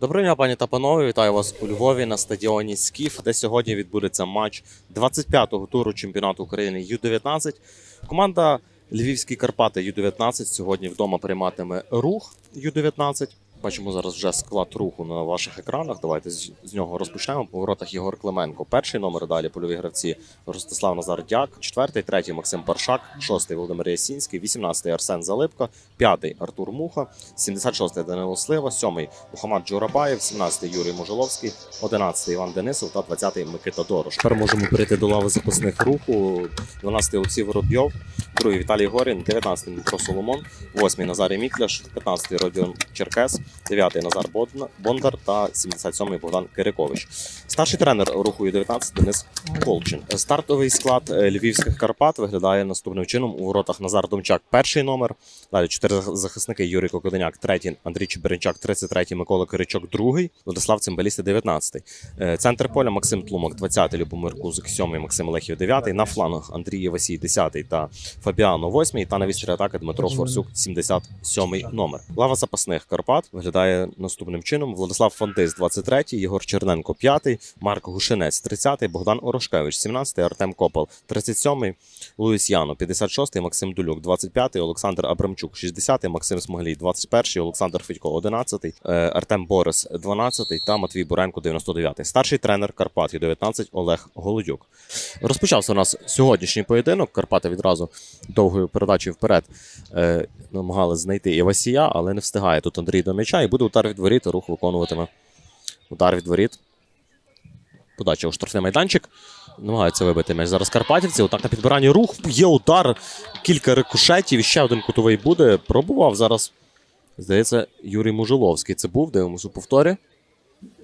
Доброго дня, пані та панове. Вітаю вас у Львові на стадіоні Скіф, де сьогодні відбудеться матч 25-го туру чемпіонату України Ю-19. Команда Львівські Карпати Ю-19 сьогодні вдома прийматиме рух Ю-19. Бачимо зараз вже склад руху на ваших екранах. Давайте з, нього розпочнемо. По воротах Єгор Клименко. Перший номер далі польові гравці Ростислав Назар Дяк, четвертий, третій Максим Паршак, шостий Володимир Ясінський, вісімнадцятий Арсен Залипко, п'ятий Артур Муха, 76-й Данило Слива, сьомий Мухаммад Джурабаєв, 17-й Юрій Можоловський, 11-й Іван Денисов та 20-й Микита Дорош. Тепер можемо перейти до лави запасних руху. 12-й Олексій Воробйов, другий Віталій Горін, 19-й Дмитро Соломон, 8-й Назарій Мітляш, 15-й Родіон Черкес, 9-й Назар Бондар та 77-й Богдан Кирикович. Старший тренер руху Ю-19 Денис Колчин. Стартовий склад е, львівських Карпат виглядає наступним чином. У воротах Назар Домчак, перший номер. Далі чотири захисники Юрій Кокоденяк, третій, Андрій Чеберенчак, 33-й, Микола Киричок, другий, Владислав Цимбалісти, 19-й. Е, Центр поля Максим Тлумак, 20-й, Любомир Кузик, 7-й, Максим Лехів, 9-й. На флангах Андрій Євасій, 10-й та Фабіано, 8-й. Та на вістрі атаки Дмитро Форсюк, 77-й номер. Лава запасних Карпат виглядає наступним чином. Владислав Фантис, 23-й, Єгор Черненко, 5-й, Марк Гушинець, 30-й, Богдан Орошкевич, 17-й, Артем Копал, 37-й, Луїс Яно, 56-й, Максим Дулюк, 25-й, Олександр Абрамчук, 60-й, Максим Смоглій, 21-й, Олександр Федько, 11-й, е, Артем Борис, 12-й та Матвій Буренко, 99-й. Старший тренер Карпат Ю-19 Олег Голодюк. Розпочався у нас сьогоднішній поєдинок. Карпати відразу довгою передачею вперед е, намагалися знайти Івасія, але не встигає тут Андрій до м'яча і буде удар від воріт. Рух виконуватиме удар від воріт. Подача у штрафний майданчик. Намагаються вибити м'яч зараз Карпатівці. Отак на підбиранні рух. Є удар, кілька рикошетів. Ще один кутовий буде. Пробував зараз. Здається, Юрій Мужиловський. Це був. Дивимось у повторі.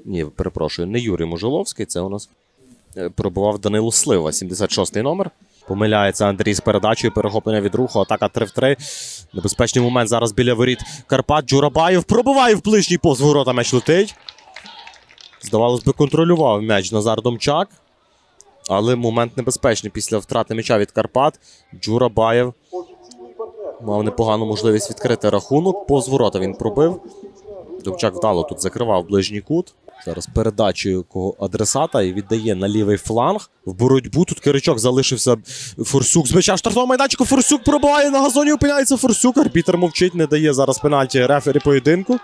Ні, перепрошую, не Юрій Мужиловський. Це у нас е, пробував Данило Слива, 76-й номер. Помиляється Андрій з передачею, перехоплення від руху, атака 3 в 3. Небезпечний момент зараз біля воріт. Карпат Джурабаєв пробиває в ближній повз ворота м'яч летить. Здавалось би, контролював м'яч Назар Домчак. Але момент небезпечний після втрати м'яча від Карпат. Джурабаєв мав непогану можливість відкрити рахунок. Повз ворота він пробив. Домчак вдало тут закривав ближній кут. Зараз передачею адресата і віддає на лівий фланг. В боротьбу тут Киричок залишився Форсюк з м'яча в штрафному майданчику. Форсюк пробиває на газоні, опиняється Форсюк. Арбітер мовчить, не дає зараз пенальті рефері поєдинку.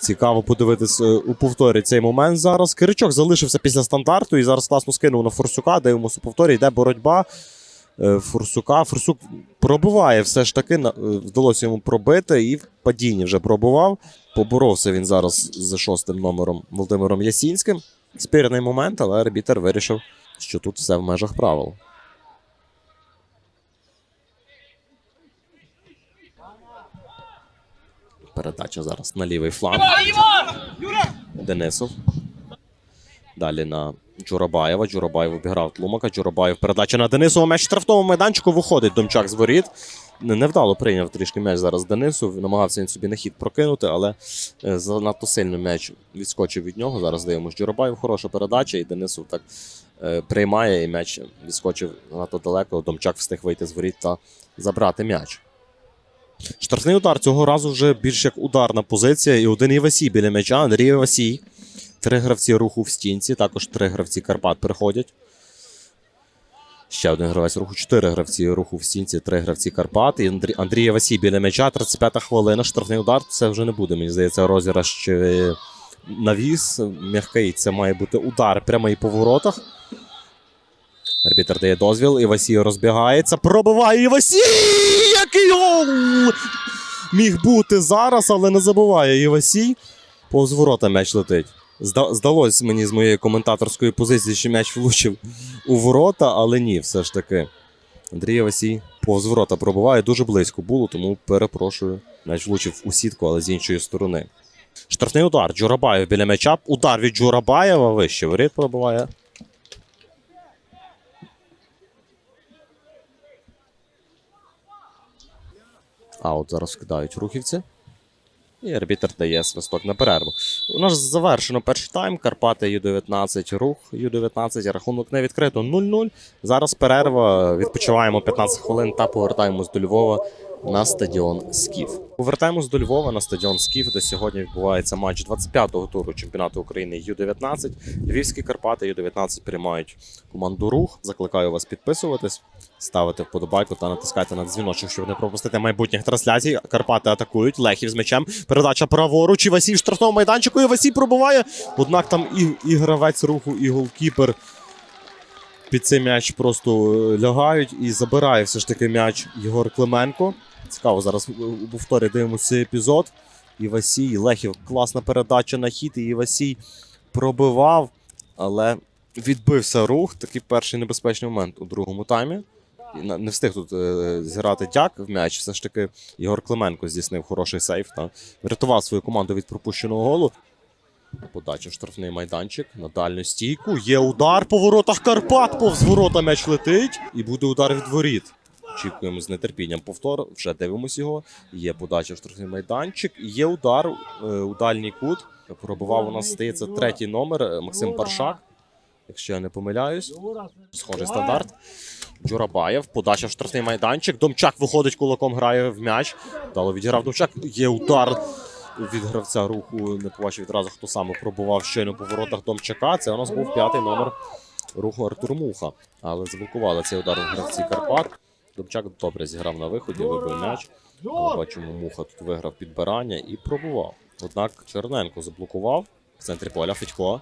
Цікаво подивитись е, у повторі цей момент зараз. Киричок залишився після стандарту і зараз класно скинув на Форсюка. Дивимося у повторі, йде боротьба. Е, Форсюка. Форсюк пробиває все ж таки. е, Вдалося йому пробити і в падінні вже пробував. Поборовся він зараз з шостим номером Володимиром Ясінським. Спірний момент, але арбітер вирішив, що тут все в межах правил. Передача зараз на лівий фланг. Денисов. Далі на Джурабаєва. Джурабаєв обіграв Тлумака. Джурабаєв передача на Денисова. М'яч в штрафному майданчику виходить Домчак з воріт. Невдало прийняв трішки м'яч зараз Денисов. Намагався він собі на хід прокинути, але е, занадто сильно м'яч відскочив від нього. Зараз дивимося. Джурабаєв хороша передача, і Денисов так е, приймає, і м'яч відскочив надто далеко. Домчак встиг вийти з воріт та забрати м'яч. Штрафний удар цього разу вже більш як ударна позиція. І один Івасій біля м'яча. Андрій Івасій. Три гравці руху в стінці, також три гравці Карпат приходять. Ще один гравець руху, чотири гравці руху в стінці, три гравці Карпат. І Андрій, Андрій Васій біля м'яча, 35-та хвилина, штрафний удар. Це вже не буде. Мені здається, розіграш чи навіс м'який. Це має бути удар прямий по воротах. Арбітер дає дозвіл. Івасій розбігається. Пробиває Івасій! Який гол! Міг бути зараз, але не забуває Івасій. Повз ворота м'яч летить. Зда- Здалось мені з моєї коментаторської позиції, що м'яч влучив у ворота, але ні, все ж таки. Андрій Васій повз ворота пробиває дуже близько було, тому перепрошую. М'яч влучив у сітку, але з іншої сторони. Штрафний удар. Джурабаєв біля м'яча. Удар від Джурабаєва вище. Воріт пробиває. А от зараз кидають рухівці. І арбітер дає свисток на перерву. У нас завершено перший тайм. Карпати Ю-19, рух Ю-19, рахунок не відкрито 0-0. Зараз перерва. Відпочиваємо 15 хвилин та повертаємось до Львова на стадіон Скіф. Повертаємось до Львова на стадіон Скіф, де сьогодні відбувається матч 25-го туру чемпіонату України Ю-19. Львівські Карпати Ю-19 приймають команду рух. Закликаю вас підписуватись, ставити вподобайку та натискайте на дзвіночок, щоб не пропустити майбутніх трансляцій. Карпати атакують. Лехів з м'ячем. Передача праворуч. І Васій в штрафному майданчику. І Васій пробуває. Однак там і, і гравець руху, і голкіпер під цей м'яч просто е, лягають і забирає все ж таки м'яч Єгор Клименко. Цікаво, зараз у повторі дивимося цей епізод. Івасій, Лехів, класна передача на хід, і Івасій пробивав, але відбився рух. Такий перший небезпечний момент у другому таймі. Не встиг тут е, зіграти дяк в м'яч. Все ж таки Єгор Клименко здійснив хороший сейф та врятував свою команду від пропущеного голу. Подача в штрафний майданчик на дальню стійку. Є удар по воротах Карпат. Повз ворота м'яч летить. І буде удар від воріт. Очікуємо з нетерпінням повтор. Вже дивимось його. Є подача в штрафний майданчик. Є удар е, у дальній кут. Пробував у нас стається третій номер е, Максим Паршак. Якщо я не помиляюсь. Схожий стандарт. Джурабаєв, подача в штрафний майданчик. Домчак виходить кулаком, грає в м'яч. Дало відіграв Домчак. Є удар від гравця руху. Не побачив відразу, хто саме пробував щойно по воротах Домчака. Це у нас був п'ятий номер руху Артур Муха. Але заблокували цей удар гравці Карпат. Домчак добре зіграв на виході, вибив м'яч. Але бачимо, Муха тут виграв підбирання і пробував. Однак Черненко заблокував. В центрі поля Федько.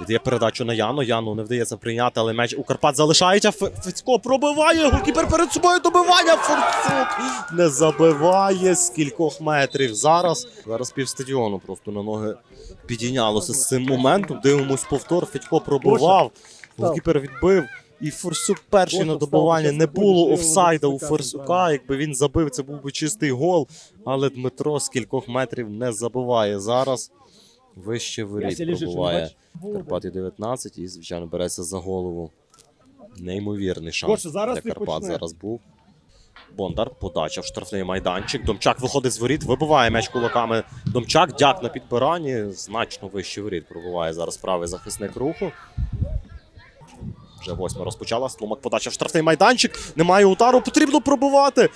Віддає передачу на Яну. Яну не вдається прийняти, але м'яч у Карпат залишається. Федько пробиває. Голкіпер перед собою добивання. Форцук не забиває з кількох метрів. Зараз зараз півстадіону просто на ноги підійнялося з цим моментом. Дивимось повтор. Федько пробивав. Голкіпер відбив. І Форсюк перший на щас не було офсайда у Форсюка. Якби він забив, це був би чистий гол. Але Дмитро з кількох метрів не забиває зараз. Вище воріт пробуває? Карпати 19 і, звичайно, береться за голову. Неймовірний шанс для Карпат зараз був. Бондар, подача в штрафний майданчик. Домчак виходить з воріт, вибиває м'яч кулаками. Домчак, дяк на підбиранні. Значно вище воріт пробуває зараз правий захисник руху. Вже восьма розпочала. Сломак подача в штрафний майданчик. Немає удару, потрібно пробивати.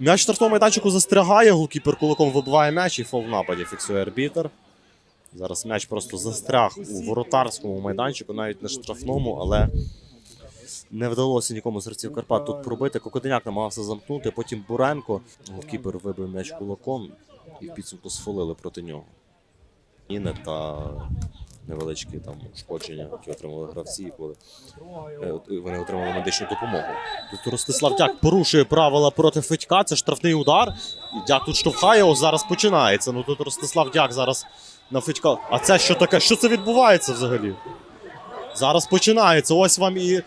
М'яч в штрафному майданчику застрягає. Голкіпер кулаком вибиває м'яч і фол в нападі фіксує арбітер. Зараз м'яч просто застряг у воротарському майданчику, навіть не штрафному, але не вдалося нікому з гравців Карпат тут пробити. Кокотиняк намагався замкнути, потім Буренко. Голкіпер вибив м'яч кулаком і в підсумку сфолили проти нього. Іни невеличкі там ушкодження, які отримали гравці, коли е, вони отримали медичну допомогу. Тут Ростислав Дяк порушує правила проти Федька. Це штрафний удар. І Дяк тут штовхає, ось зараз починається. Ну тут Ростислав Дяк зараз на Федька. А це що таке? Що це відбувається взагалі? Зараз починається. Ось вам і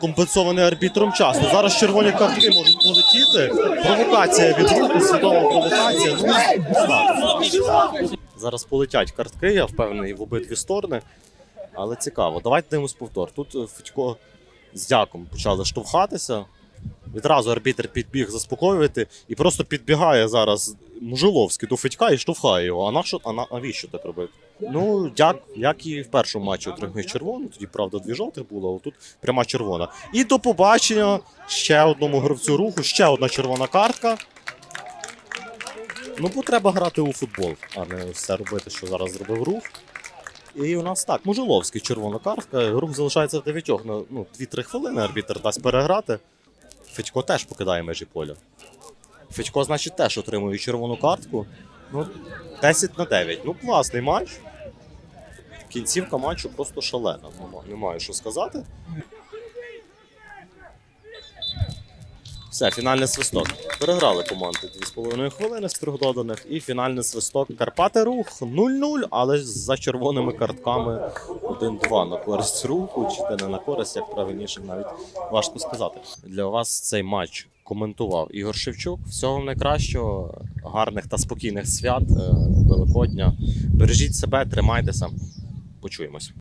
компенсований арбітром час. Ну, зараз червоні картки можуть полетіти. Провокація від руху, свідома провокація. Ну. Зараз полетять картки, я впевнений, в обидві сторони. Але цікаво. Давайте дивимось повтор. Тут е, Федько з дяком почали штовхатися. Відразу арбітр підбіг заспокоювати і просто підбігає зараз Мужиловський до Федька і штовхає його. А на що, а навіщо так робити? Ну, дяк, як і в першому матчі отримує червону, тоді, правда, дві жовтих було, а тут пряма червона. І до побачення ще одному гравцю руху, ще одна червона картка. Ну, бо треба грати у футбол, а не все робити, що зараз зробив рух. І у нас так, Мужиловський червона картка. Рух залишається в дев'ятьох. Ну, 2-3 хвилини арбітр дасть переграти. Федько теж покидає межі поля. Федько, значить, теж отримує червону картку. Ну, 10 на 9. Ну, класний матч. Кінцівка матчу просто шалена. Немає що сказати. Все, фінальний свисток. Переграли команди 2,5 хвилини з трьох доданих. І фінальний свисток. Карпати рух 0-0, але за червоними картками 1-2 на користь руху. Чи те не на користь, як правильніше, навіть важко сказати. Для вас цей матч коментував Ігор Шевчук. Всього вам найкращого, гарних та спокійних свят, е, Великодня. Бережіть себе, тримайтеся. Почуємось.